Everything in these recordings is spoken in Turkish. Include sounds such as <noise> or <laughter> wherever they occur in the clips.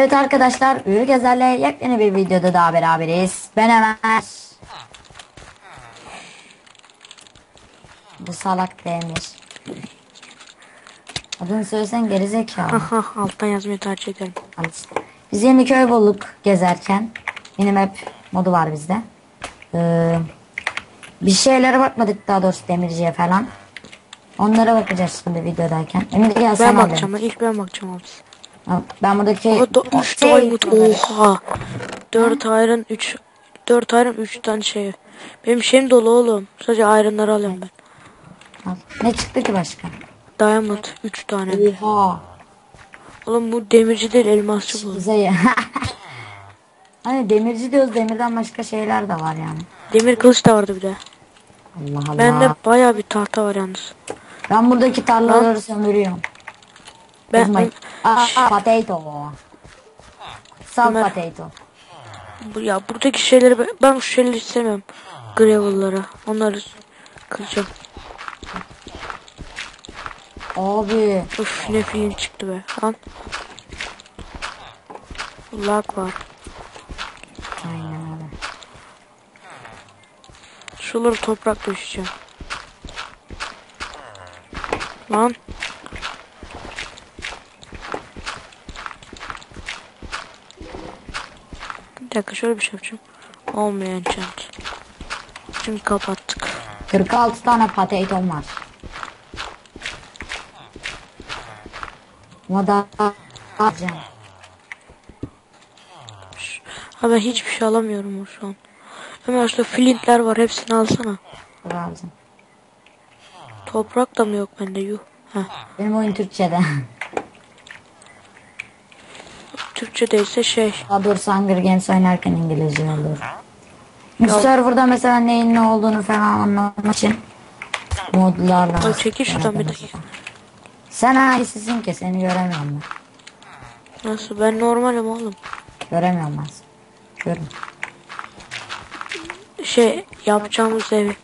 Evet arkadaşlar, Ürü Gezer'le yepyeni bir videoda daha beraberiz. Ben Ömer. Bu salak Demir. Adını söylesen gerizekalı. Aha alttan yazmayı tercih ederim. Biz yeni köy bulduk gezerken. Yeni map modu var bizde. Ee, bir şeylere bakmadık daha doğrusu demirciye falan. Onlara bakacağız şimdi videodayken. Emir gel Ben bakacağım. Ben ilk ben bakacağım abi. Ben buradaki... O da 3 Şey- diamond. Oha. 4 iron 3 4 iron 3 tane şey. Benim şeyim dolu oğlum. Sadece iron'ları alıyorum ben. Al. Ne çıktı ki başka? Diamond 3 tane. Oha. Oğlum bu demirci değil elmasçı bu. Bize ya. <laughs> hani demirci diyoruz demirden başka şeyler de var yani. Demir kılıç da vardı bir de. Allah Allah. Bende baya bir tahta var yalnız. Ben buradaki tarlaları sömürüyorum. Ben Kızmayın. Aa, potato. Sal Ömer. potato. bu, ya buradaki şeyleri ben, ben şu şeyleri istemiyorum. Gravel'ları. Onları kıracağım. Abi. Uf ne film çıktı be. Lan. Lag var. Aynen öyle. Şuraları toprak döşeceğim. Lan. Bir dakika şöyle bir şey yapacağım. Olmuyor enchant. Şimdi kapattık. 46 tane potato'm var. Ama daha alacağım. Ha ben hiçbir şey alamıyorum şu an. Ömer şurada flintler var hepsini alsana. Alacağım. Toprak da mı yok bende yuh. Heh. Benim oyun Türkçe'de. <laughs> Türkçedeyse şey. Daha doğrusu Hunger Games oynarken İngilizce olur. Bu serverda mesela neyin ne olduğunu falan anlamak için modlarla. Ay çekil şuradan bir dakika. Sen hangisisin ki seni göremiyorum ben. Nasıl ben normalim oğlum. Göremiyorum ben seni. Görüm. Şey yapacağımız evi.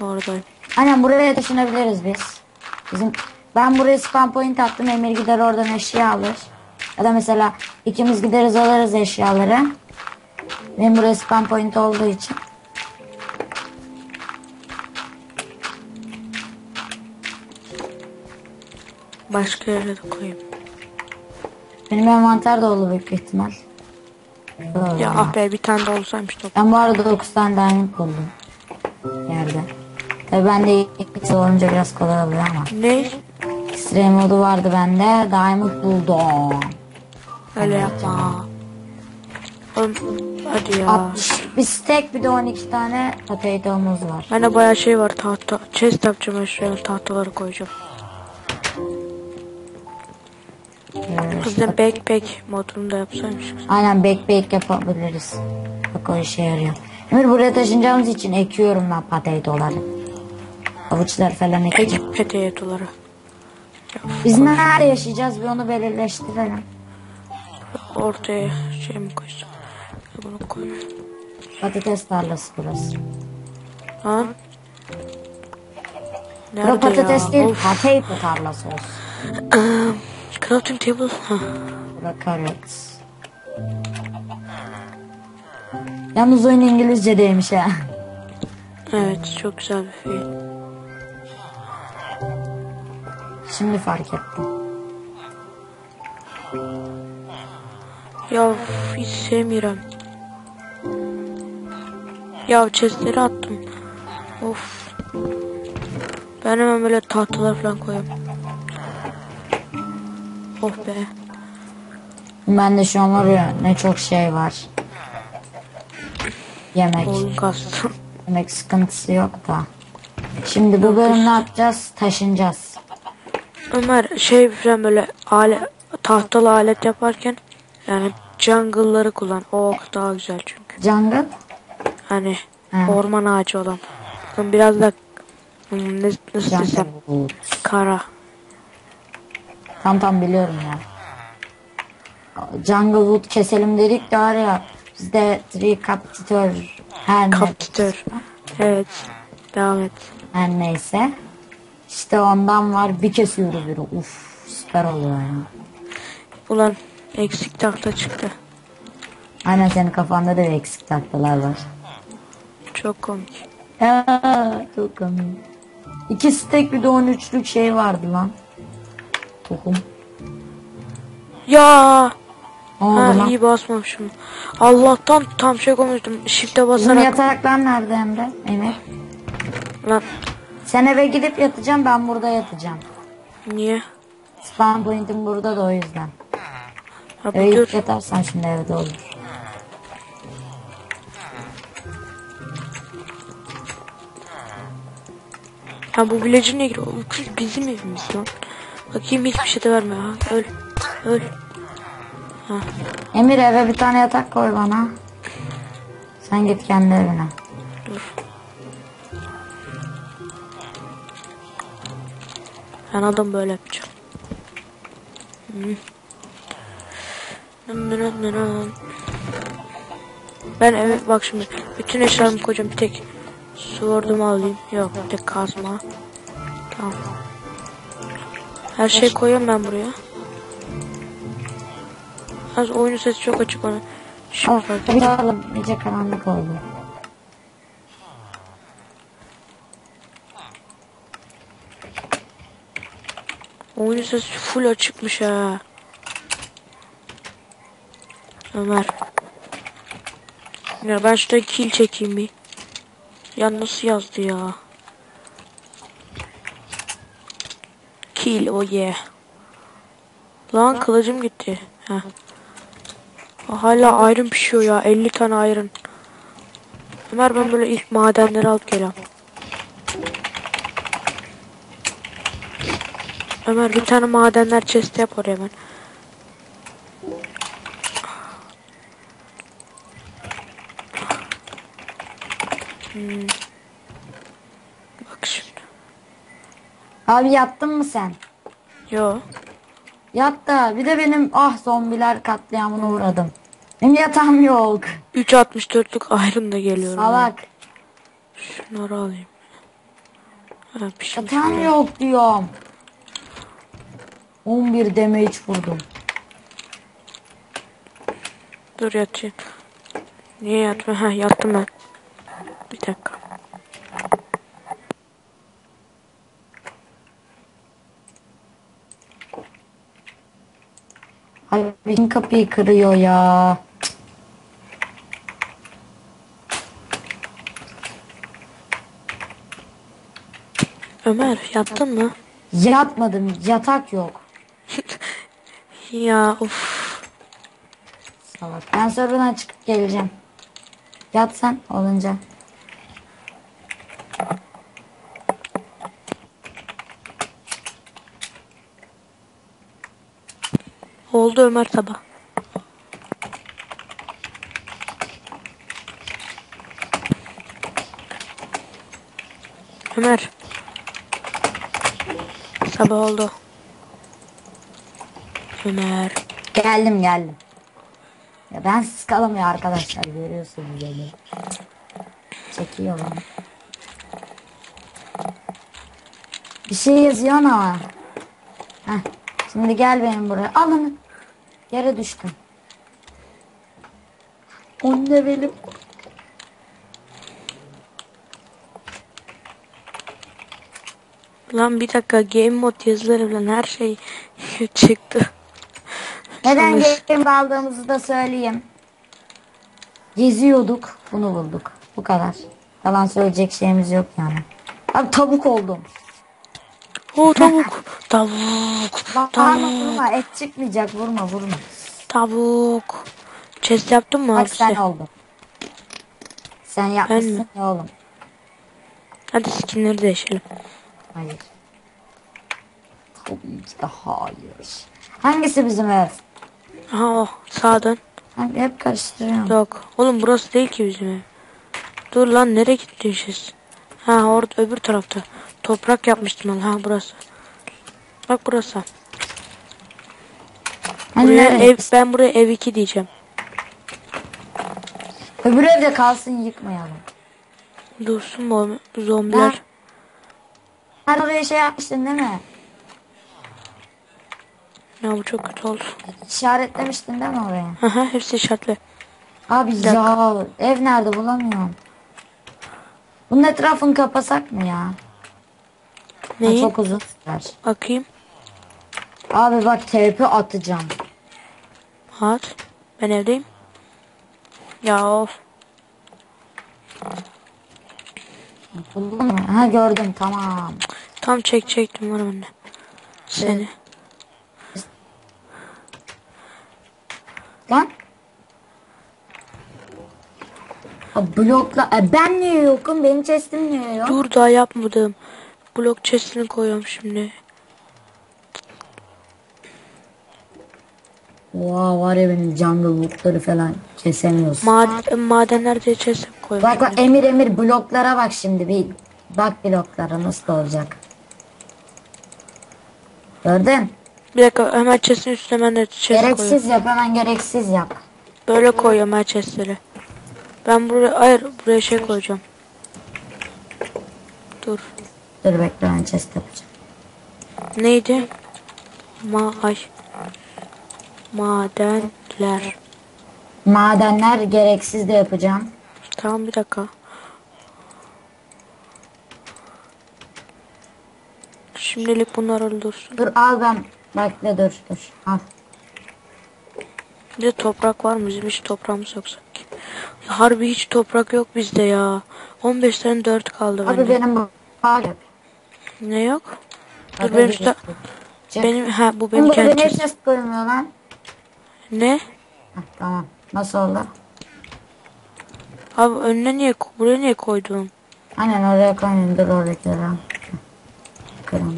Oradayım. Aynen buraya taşınabiliriz biz. Bizim ben buraya spam point attım. Emir gider oradan eşya alır. Ya da mesela ikimiz gideriz alırız eşyaları. Benim buraya spam point olduğu için. Başka yere de koyayım. Benim envanter dolu büyük ihtimal. Doğru. Ya ah be bir tane de olsaymış top. Ben bu arada 9 tane diamond buldum. Yerde. Tabi bende ilk olunca biraz kolay oluyor ama. Ne? X-ray modu vardı bende. Diamond buldum. Öyle yapma. Oğlum hadi ya. 60 bir stack bir de 12 tane potato'muz var. Bende bayağı şey var tahta. Chest yapacağım ben şuraya tahtaları koyacağım. Aslında backpack modunu da yapsaymış. Aynen backpack yapabiliriz. Bak o işe yarıyor. Emir buraya taşınacağımız için ekiyorum ben potato'ları. Avuçlar falan ekeceğim. Ek potatoları. Biz nerede yaşayacağız bir onu belirleştirelim. Ortaya şey mi koysam? Bunu koy. Patates tarlası burası. Bura Nerede patates ya? değil Of. potato tarlası olsun. Um, <clears throat> crafting table. Hah. Bura carrots. Yalnız oyun İngilizce'deymiş ha. Evet çok güzel bir fiil. Şimdi fark ettim. Ya hiç sevmiyorum. Ya chestleri attım. Of. Ben hemen böyle tahtalar falan koyayım. Oh be. Bende şu an var ya ne çok şey var. Yemek. Oyun kastım. Yemek sıkıntısı yok da. Şimdi bu bölüm ne yapacağız? Taşınacağız. Ömer şey falan böyle alet, tahtalı alet yaparken yani jungle'ları kullan. O daha güzel çünkü. Jungle? Hani Ha. orman ağacı olan. Bakın Biraz da hmm, ne, nasıl Jungle desem wood. kara. Tam tam biliyorum ya. Jungle wood keselim dedik de var ya bizde tree capture her, Kaptitör. Evet. Devam et. her neyse. İşte ondan var bir kesiyoruz biri. Uf süper oluyor ya. Ulan Eksik tahta çıktı. Aynen senin kafanda da eksik tahtalar var. Çok komik. Ya çok komik. İki stek bir de 13'lük şey vardı lan. Tohum. Ya ha, lan? iyi basmamışım. Allah'tan tam şey koymuştum. Shift'e Bizim basarak. yataklar nerede Emre? Emir. Lan Sen eve gidip yatacağım ben burada yatacağım. niye? Spawn point'im burada da o yüzden. Ha, bir dur. gidip yatarsan şimdi evde olur. Ha bu village ne giriyor? Bu bizim evimiz lan. Bakayım hiçbir şey de vermiyor. Ha, öl. Öl. Emir eve bir tane yatak koy bana. Sen git kendi evine. Dur. Ben adam böyle yapacağım. Hı. Ben eve bak şimdi bütün eşyalarımı koyacağım bir tek sword'umu alayım. Yok bir tek kazma. Tamam. Her şey koyuyorum ben buraya. Az oyunun sesi çok açık bana. Şimdi fark bir daha iyice karanlık oldu. Oyunun sesi full açıkmış ha. Ömer. Ya ben şurada kill çekeyim bir. Ya nasıl yazdı ya? Kill oh yeah. Lan kılıcım gitti. Heh. Hala iron pişiyor ya. 50 tane iron. Ömer ben böyle ilk madenleri alıp geliyorum. Ömer bir tane madenler chest yap oraya hemen. Hmm. Bak şimdi. Abi yattın mı sen? Yo. Yat da bir de benim ah zombiler katliamına uğradım. Benim yatağım yok. 3.64'lük iron da geliyor. Salak. Şunları alayım. Ha, pişmiş. Yatağım yok diyorum. 11 damage vurdum. Dur yatayım. Niye yatma? Ha yattım ben. Bir dakika. Abi kim kapıyı kırıyor ya? Ömer yattın mı? Yatmadım. Yatak yok. <laughs> Ya of. Salak. Ben serverdan çıkıp geleceğim. Yat sen olunca. Oldu Ömer sabah. Ömer. Sabah oldu. Ömer. Geldim geldim. Ya ben siz kalamıyor arkadaşlar görüyorsunuz beni. Çekiyor bana. Bir şey yazıyorsun ama. Heh. Şimdi gel benim buraya. Alın. Yere düştüm. On levelim. Lan bir dakika game mod yazıları falan her şey <laughs> çıktı. Neden game aldığımızı da söyleyeyim. Geziyorduk. Bunu bulduk. Bu kadar. Yalan söyleyecek şeyimiz yok yani. Abi tavuk oldum. O tavuk. Tavuk. Tavuk. vurma. Et çıkmayacak. Vurma vurma. Tavuk. Chest yaptın mı Bak sen oldun. Sen yapmışsın mi? ya oğlum. Hadi skinleri değişelim. Hayır. Tabii ki de hayır. Hangisi bizim ev? Aha o sağdan. Hangi hep karıştırıyorum. Yok. Oğlum burası değil ki bizim ev. Dur lan nereye gitmişiz? Ha orada öbür tarafta. Toprak yapmıştım ben. Ha burası. Bak burası. Buraya ev, ben buraya ev 2 diyeceğim. Öbür evde kalsın yıkmayalım. Dursun o zombiler? Sen oraya şey yapmıştın değil mi? Ya bu çok kötü oldu. İşaretlemiştin değil mi oraya? Hı hepsi işaretli. Abi ya ev nerede bulamıyorum. Bunun etrafını kapasak mı ya? Ha, Neyi? çok uzun sürer. Bakayım. Abi bak TP atacağım. At. Ben evdeyim. Ya of. Buldun mu? Ha gördüm tamam. Tam çek çektim var bende. Seni. Lan. Ha, blokla. E, ben niye yokum? Benim chestim niye yok? Dur daha yapmadım. Blok chest'ini koyuyorum şimdi. Oha var ya benim jungle bookları falan kesemiyorsun. Mad madenlerde chest'e koyuyorum. Bak bak emir emir bloklara bak şimdi bir bak bloklara nasıl olacak. Gördün? Bir dakika hemen chest'in üstüne ben de chest koyuyorum. Gereksiz yap hemen gereksiz yap. Böyle koyuyorum her chest'leri. Ben buraya hayır buraya şey koyacağım. Dur. Dur bekle ben chest yapacağım. Neydi? Ma ay. Madenler. Madenler gereksiz de yapacağım. Tamam bir dakika. Şimdilik bunlar öyle dursun. Dur al ben bekle dur dur al. Bir de toprak var mı? Bizim hiç toprağımız yok sanki. Harbi hiç toprak yok bizde ya. 15 tane 4 kaldı Abi bende. benim bu yap. Ne yok? Dur benim. Çık. Benim ha bu benim bu kendi niye chest. chest koymuyor lan? Ne? Heh, tamam. Nasıl oldu? Abi önüne niye buraya niye koydun? Aynen oraya koyun dur oradakileri al. Kır onu.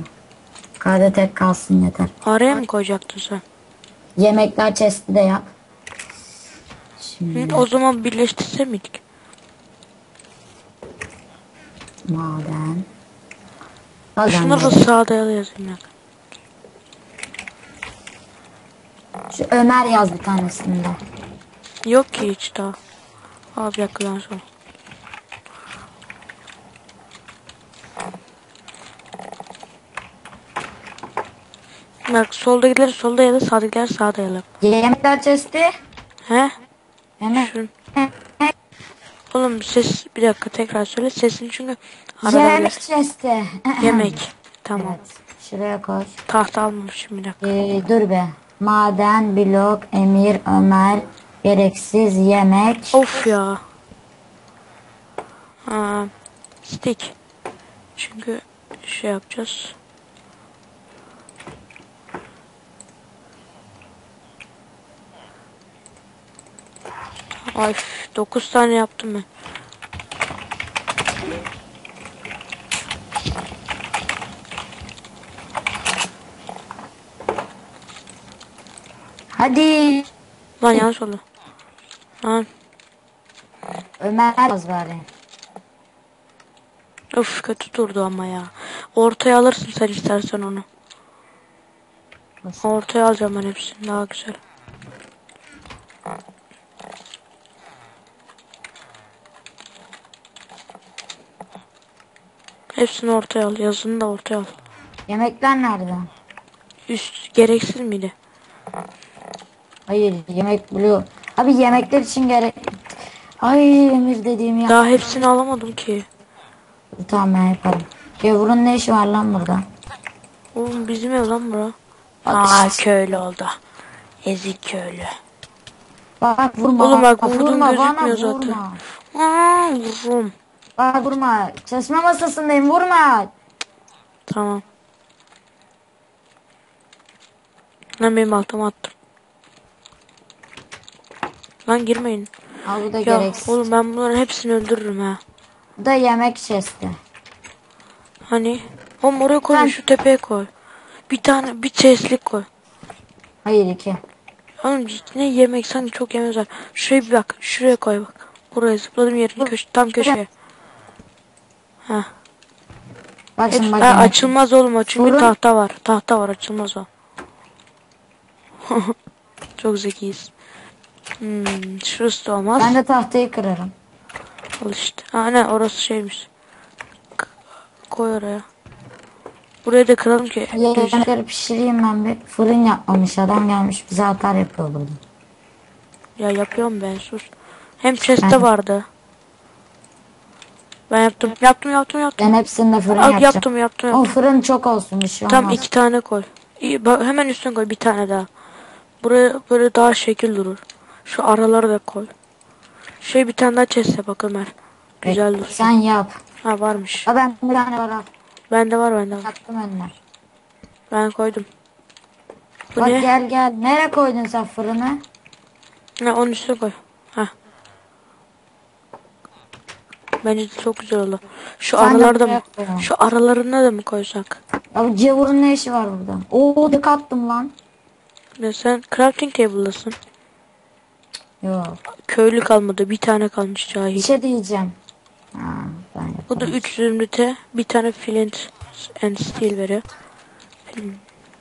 Kade tek kalsın yeter. Araya mı koyacaktın sen? Yemekler chest'i de yap. Şimdi Hı, o zaman birleştirse miydik? maden. Ben Şunları da sağda yazayım ya. Şu Ömer yaz bir tanesinde. Yok ki hiç daha. Abi ben sonra. Bak soldakiler solda ya da sağdakiler sağda yazalım. Yemekler chest'i. He? Yemek. Şun. Oğlum ses bir dakika tekrar söyle sesini çünkü Yemek chest'i. <clears throat> Yemek. Tamam. Evet. Şuraya koy. Tahta almamışım bir dakika. Ee, dur be. Maden, blok, emir, Ömer, gereksiz yemek. Of ya. Ha, stick. Çünkü şey yapacağız. Ay 9 tane yaptım ben. Hadi. Lan yanlış oldu. Lan Ömer yaz bari. of kötü durdu ama ya. Ortaya alırsın sen istersen onu. Ortaya alacağım ben hepsini daha güzel. Hepsini ortaya al. Yazını da ortaya al. Yemekler nerede? Üst gereksiz miydi? Hayır yemek blok. Abi yemekler için gerek. Ay emir dediğim ya. Daha hepsini alamadım ki. Tamam ben yaparım. Gavurun ne işi var lan burada? Oğlum bizim ev lan bura. Bak Aa köylü oldu. Ezik köylü. Bak vurma. Oğlum bak vurma, vurdum gözükmüyor zaten. vurma. Aa, vururum. Bak vurma. Çalışma masasındayım vurma. Tamam. Lan benim altıma attım. Lan girmeyin. Al bu da Ya gereksiz. oğlum ben bunların hepsini öldürürüm ha. Bu da yemek chest'i. Hani? Oğlum oraya koy Sen- şu tepeye koy. Bir tane bir chestlik koy. Hayır iki. Oğlum ne yemek sanki çok yemek var. Şuraya bir bak. Şuraya koy bak. Buraya zıpladım yerin köşe, tam köşeye. Ha. Bak şimdi bak. Ha, açılmaz oğlum o çünkü Vurun. tahta var. Tahta var açılmaz o. <laughs> çok zekiyiz. Hmm, şurası da olmaz. Ben de tahtayı kırarım. Al işte. Ne orası şeymiş. K- koy oraya. Burayı da kıralım ki. Yemekleri pişireyim ben bir. Fırın yapmamış adam gelmiş bize atar yapıyor burada. Ya yapıyorum ben sus. Hem chest'te vardı. Ben yaptım. Yaptım yaptım yaptım. Ben hepsinde fırın Al, yapacağım. yaptım yaptım O yaptım. fırın çok olsun bir şey olmaz. Tam iki tane koy. İyi, bak, hemen üstüne koy bir tane daha. Buraya böyle daha şekil durur. Şu araları da koy. Şey bir tane daha yap bak Ömer. Güzel dursun. Sen yap. Ha varmış. Ha ben bir tane var al. Bende var bende var. Attım önüne. Ben koydum. Bu Bak ne? gel gel. Nereye koydun sen fırını? Ha, onun üstüne koy. Ha. Bence de çok güzel oldu. Şu Sen aralarda mı? Şu aralarına da mı koysak? Ya bu cevurun ne işi var burada? Oo dık attım lan. Ya sen crafting table'lasın. Yok. Köylü kalmadı. Bir tane kalmış Bir cahil. şey diyeceğim. Ha, ben O da yaparım. 3 zümrüte bir tane flint and steel veriyor. Flint,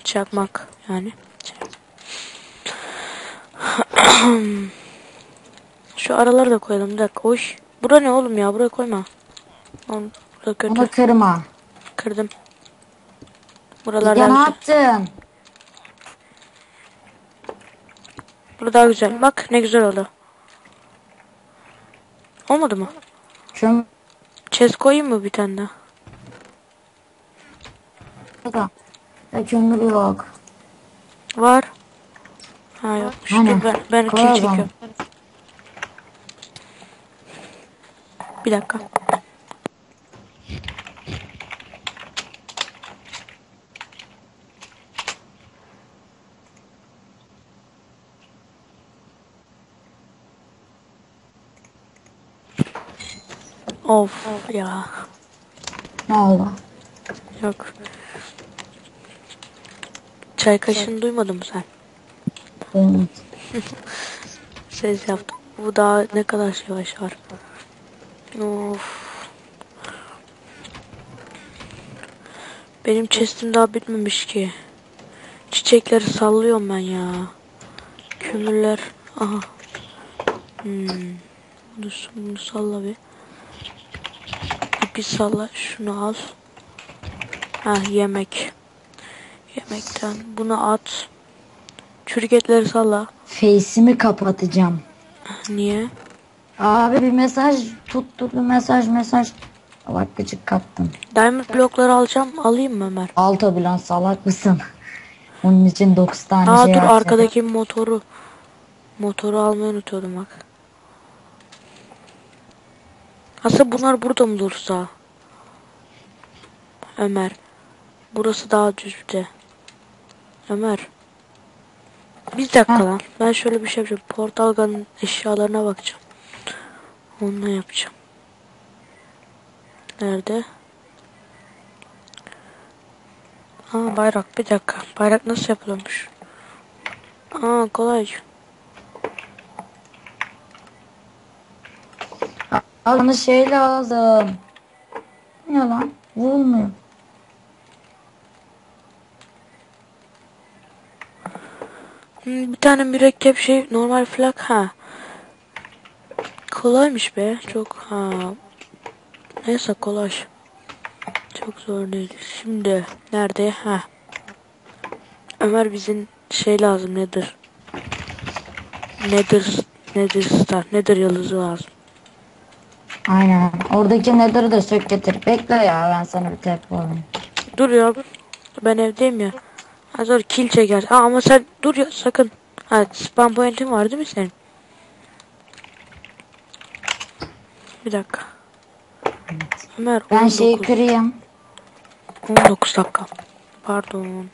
Çakmak yani. <clears throat> Şu araları da koyalım. Bir dakika. Oy. Bura ne oğlum ya? Buraya koyma. Bura kötü. Onu kırma. Kırdım. Ya Buralar ne daha güzel. yaptın? Burada daha güzel. Bak ne güzel oldu. Olmadı mı? Kömür Chest koyayım mı bir tane daha? da. Ya kömür yok. Var. Ha. Hani? Dur ben, ben kill çekiyorum. Bir dakika. Of ya. Ne oldu? Yok. Çay kaşığını duymadın mı sen? Duymadım. <laughs> Ses yaptım. Bu daha ne kadar yavaş var. Of. Benim chestim daha bitmemiş ki. Çiçekleri sallıyorum ben ya. Kömürler. Aha. Hmm. Bunu, bunu salla bir. İpi salla. Şunu al. Ha yemek. Yemekten bunu at. Çürük etleri salla. Face'imi kapatacağım. Niye? Abi bir mesaj tutturdu mesaj mesaj. Bak gıcık kaptım. Diamond blokları alacağım. Alayım mı Ömer? Al tabi lan salak mısın? Onun için 9 tane Aa şey dur harcadım. arkadaki motoru. Motoru almayı unutuyordum bak. Aslında bunlar burada mı dursa? Ömer. Burası daha düz bir de. Ömer. Bir dakika Ha. lan. Ben şöyle bir şey yapacağım. Portal eşyalarına bakacağım. Onunla yapacağım. Nerede? Aa bayrak bir dakika. Bayrak nasıl yapılıyormuş? Aa kolay. Al şey lazım. Ne lan? Vurulmuyor. Hmm, bir tane mürekkep şey normal flak ha. Kolaymış be. Çok ha. Neyse kolay. Çok zor değil. Şimdi nerede? Ha. Ömer bizim şey lazım nedir? Nedir? Nedir star? Nedir yıldızı lazım. Aynen. Oradaki nether'ı da sök getir. Bekle ya ben sana bir tep olayım. Dur ya. Ben evdeyim ya. Ha zor kill çeker. Aa, ama sen dur ya sakın. Ha spam point'in var değil mi senin? Bir dakika. Ömer Ben 19, şeyi kırayım. 19 dakika. Pardon.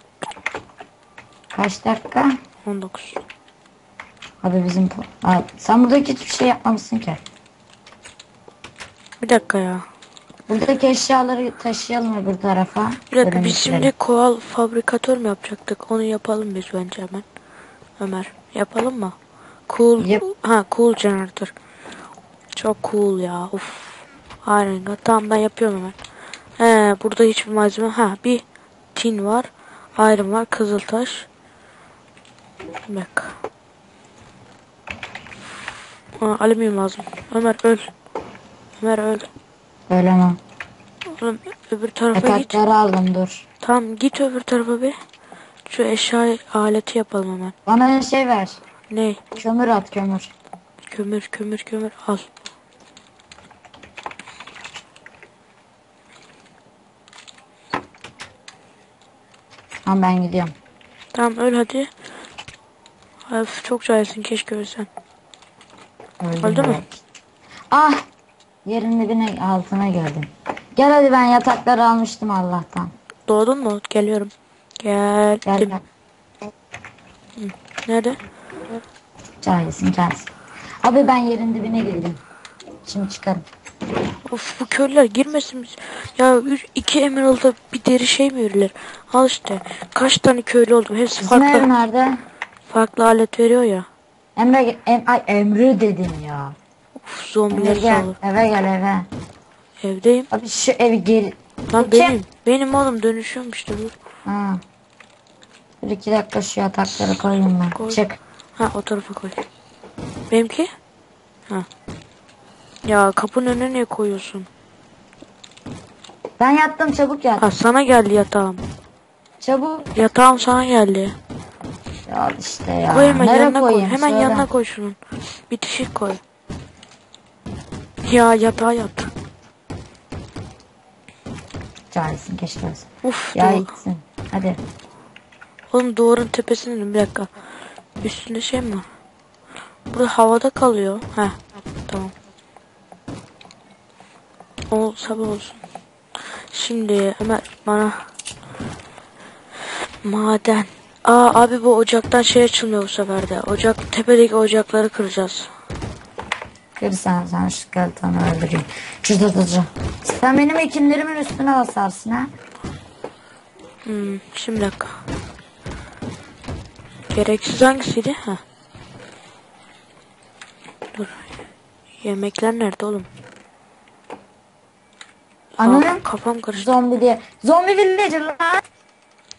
Kaç dakika? 19. Abi bizim... Aa, sen buradaki hiçbir şey yapmamışsın ki. Bir dakika ya. Buradaki eşyaları taşıyalım öbür tarafa. Bir dakika biz şimdi koal fabrikatör mü yapacaktık? Onu yapalım biz bence hemen. Ömer yapalım mı? Cool. Yap. Ha cool generator. Çok cool ya. Uf. Harika. Tamam ben yapıyorum hemen. He, burada hiçbir malzeme. Ha bir tin var. Iron var. Kızıltaş. Dakika. Aa, alüminyum lazım. Ömer öl. Ömer öl. Ölemem. Oğlum öbür tarafa git. Yatakları aldım dur. Tamam git öbür tarafa bir. Şu eşya aleti yapalım hemen. Bana şey ver. Ne? Kömür at kömür. Kömür kömür kömür al. Tamam ben gidiyorum. Tamam öl hadi. Öf, çok cahilsin keşke ölsen. Öldüm Öldü mü? Ah! Yerin dibine altına gördüm. Gel hadi ben yatakları almıştım Allah'tan. Doğdun mu? Geliyorum. Geldim. Gel gel. Nerede? Cahilsin kendisi. Abi ben yerin dibine girdim. Şimdi çıkarım. Of bu köylüler girmesin biz. Ya üç, iki emerald'a bir deri şey mi verilir? Al işte. Kaç tane köylü oldum. Hepsi Bizim ev farklı, nerede? farklı alet veriyor ya. Emre, em, ay Emre dedim ya. Emre zombiler gel, sağlı. eve gel eve. Evdeyim. Abi şu evi geri... Lan kim? benim. Benim oğlum dönüşüyorum işte dur. Ha. Bir iki dakika şu yatakları koyayım ben. Koy. Çık. Ha o tarafa koy. Benimki? Ha. Ya kapının önüne niye koyuyorsun? Ben yattım çabuk yat. Ha sana geldi yatağım. Çabuk. Yatağım sana geldi. Ya işte ya. Koy hemen Nereye yanına koy. koyayım? Hemen Söyle. yanına koy şunun. Bitişik koy. Ya yatağa yat. Cahilsin keşke olsun. Uf Ya gitsin. Hadi. Oğlum duvarın tepesine in, bir dakika. Üstünde şey mi? Burada havada kalıyor. Heh. Tamam. O sabah olsun. Şimdi Ömer bana maden. Aa abi bu ocaktan şey açılmıyor bu sefer de. Ocak tepedeki ocakları kıracağız. Gel sen sen şu skeletonı öldüreyim. Çıldırtıcı. Sen benim ekinlerimin üstüne basarsın ha. Hmm, şimdi dakika. Gereksiz hangisiydi? Ha. Dur. Yemekler nerede oğlum? Anladın? Kafam karıştı. Zombi diye. Zombi villager lan.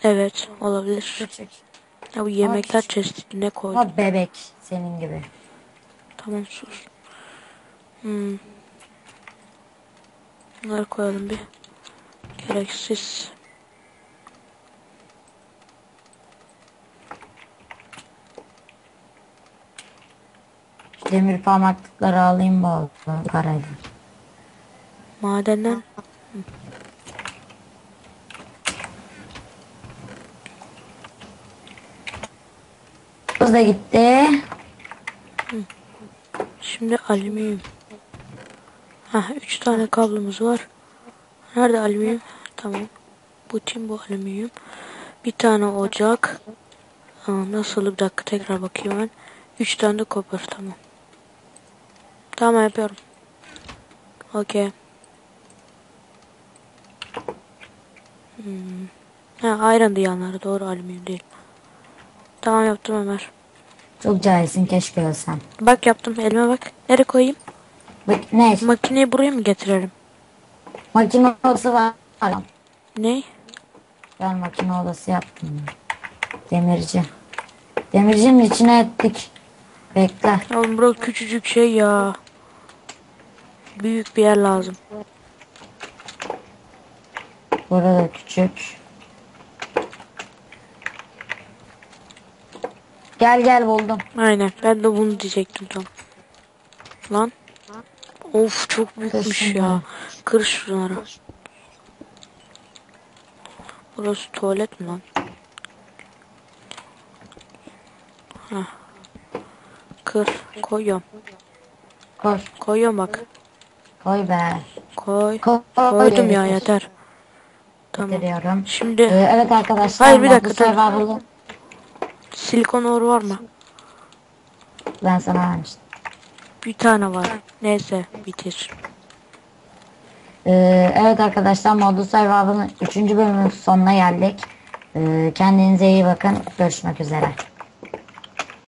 Evet olabilir. Küçük. Ya bu yemekler çeşitli ne koydum? Ama bebek senin gibi. Tamam sus. Hmm. Bunları koyalım bir. Gereksiz. Demir parmaklıkları alayım bol. Parayla. Madenden Kız da gitti. Şimdi alüminyum. Ha, üç tane kablomuz var. Nerede alüminyum? Tamam. Bu tim bu alüminyum. Bir tane ocak. Aa, nasıl bir dakika tekrar bakayım ben. Üç tane de kopar tamam. Tamam yapıyorum. Okey. Hmm. Ha ayrandı yanları doğru alüminyum değil. Tamam yaptım Ömer. Çok cahilsin keşke ölsen. Bak yaptım elime bak. Nereye koyayım? Bak ne? Makineyi buraya mı getirelim? Makine odası var. Ne? Ben makine odası yaptım. Demirci. Demircinin içine ettik. Bekle. Oğlum burası küçücük şey ya. Büyük bir yer lazım. Burada küçük. Gel gel buldum. Aynen ben de bunu diyecektim tam. Lan. Of çok büyükmüş Kırsın ya. Kır şunları. Burası tuvalet mi lan? Heh. Kır. Koyuyorum. Koy. Koyuyorum bak. Koy be. Koy. Koy. Koydum ya yeter. Tamam. Getiriyorum. Şimdi Ee, evet arkadaşlar. Hayır, bir dakika, survival'ı silikon oru var mı? Ben sana vermiştim. Bir tane var. Neyse bitir. Ee, evet arkadaşlar Modu Survival'ın 3. bölümünün sonuna geldik. Ee, kendinize iyi bakın. Görüşmek üzere.